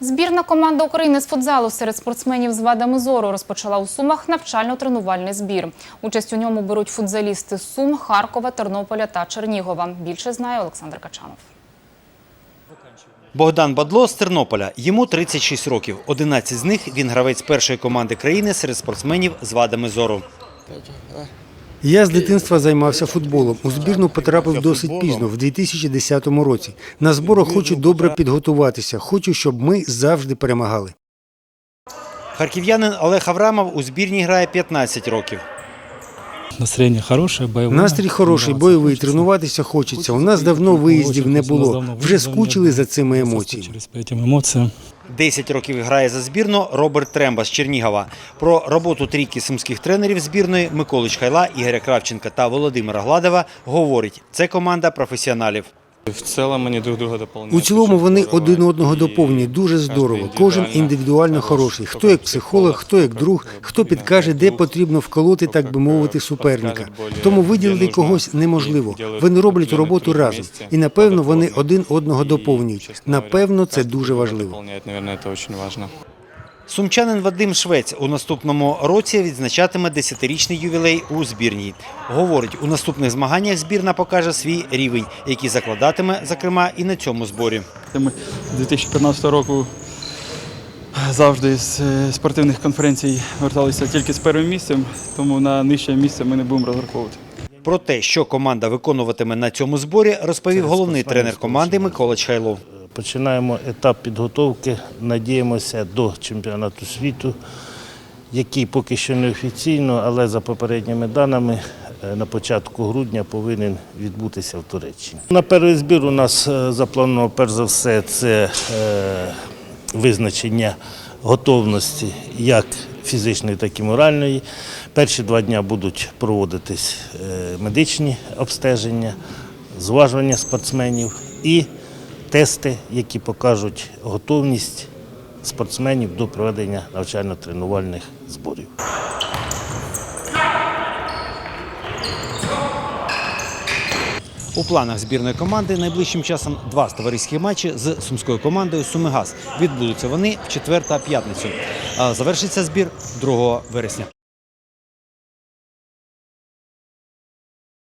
Збірна команда України з футзалу серед спортсменів з вадами зору розпочала у Сумах навчально-тренувальний збір. Участь у ньому беруть футзалісти з Сум, Харкова, Тернополя та Чернігова. Більше знає Олександр Качанов. Богдан Бадло з Тернополя. Йому 36 років. 11 з них він гравець першої команди країни серед спортсменів з вадами зору. Я з дитинства займався футболом. У збірну потрапив досить пізно, в 2010 році. На зборах хочу добре підготуватися. Хочу, щоб ми завжди перемагали. Харків'янин Олег Аврамов у збірні грає 15 років. Настроєння хороше, бойове. Настрій хороший, бойовий, тренуватися хочеться. У нас давно виїздів не було. Вже скучили за цими емоціями. Через по цим емоціям. 10 років грає за збірну Роберт Тремба з Чернігова. Про роботу трійки сумських тренерів збірної Миколи Чхайла, Ігоря Кравченка та Володимира Гладова говорить, це команда професіоналів. В цілому вони друг. У цілому вони один одного доповнюють дуже здорово. кожен Кожен індивідуально хороший. Хто як психолог, хто як друг, хто підкаже, де потрібно вколоти, так би мовити, суперника. Тому виділити когось неможливо. Вони роблять роботу разом, і напевно вони один одного доповнюють. Напевно, це дуже важливо. Сумчанин Вадим Швець у наступному році відзначатиме 10-річний ювілей у збірній. Говорить, у наступних змаганнях збірна покаже свій рівень, який закладатиме, зокрема, і на цьому зборі. Ми з 2015 року завжди з е, спортивних конференцій верталися тільки з першим місцем, тому на нижче місце ми не будемо розраховувати. Про те, що команда виконуватиме на цьому зборі, розповів головний тренер команди Микола Чхайлов. Починаємо етап підготовки. Надіємося до чемпіонату світу, який поки що не офіційно, але за попередніми даними е, на початку грудня повинен відбутися в Туреччині. На перший збір у нас е, заплановано перш за все це е, визначення готовності як фізичної, так і моральної. Перші два дні будуть проводитись медичні обстеження, зважування спортсменів і тести, які покажуть готовність спортсменів до проведення навчально-тренувальних зборів. У планах збірної команди найближчим часом два товариські матчі з сумською командою Сумигаз. Відбудуться вони в четвер та п'ятницю. Завершиться збір 2 вересня.